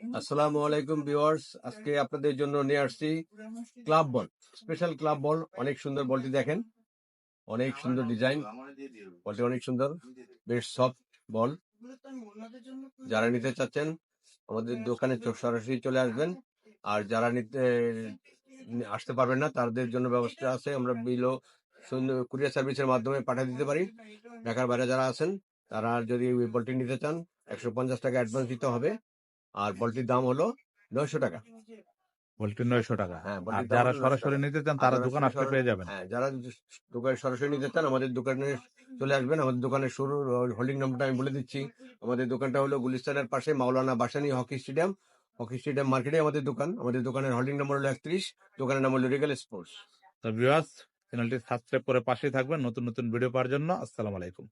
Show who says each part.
Speaker 1: আসসালামু আলাইকুম ভিউয়ার্স, আজকে আপনাদের জন্য নিয়ে আসছি club ball, special club ball, অনেক সুন্দর বলটি দেখেন। অনেক সুন্দর ডিজাইন, বলটি অনেক সুন্দর, বেশ সফট বল। যারা নিতে চাচ্ছেন, আমাদের দোকানে সরাসরি চলে আসবেন। আর যারা নিতে, আসতে পারবেন না, তাদের জন্য ব্যবস্থা আছে। আমরা বিলো কুরিয়ার সার্ভিসের মাধ্যমে পাঠিয়ে দিতে পারি। ঢাকার বাইরে যারা আছেন তারা যদি ওই বলটি নিতে চান একশো পঞ্চাশ টাকা অ্যাডভান্স দিতে হবে। আর বলটির দাম হলো নয়শো টাকা।
Speaker 2: বলটি নয়শো টাকা।
Speaker 1: হ্যাঁ,
Speaker 2: আর যারা সরাসরি নিতে চান তারা দোকান আসতে পেয়ে যাবেন।
Speaker 1: হ্যাঁ যারা দোকানে সরাসরি নিতে চান আমাদের দোকানে চলে আসবেন। আমাদের দোকানের শুরু হোল্ডিং নাম্বারটা আমি বলে দিচ্ছি। আমাদের দোকানটা হলো গুলিস্তানের পাশে Maulana Bhasani hockey stadium. Hockey stadium মার্কেটে আমাদের দোকান। আমাদের দোকানের হোল্ডিং নাম্বার হলো একত্রিশ। দোকানের নাম হলো রিগাল স্পোর্টস।
Speaker 2: তো ভিউয়ার্স চ্যানেলটি সাবস্ক্রাইব করে পাশেই থাকবেন। নতুন নতুন ভিডিও পাওয়ার জন্য। আসসালামু আলাইকুম।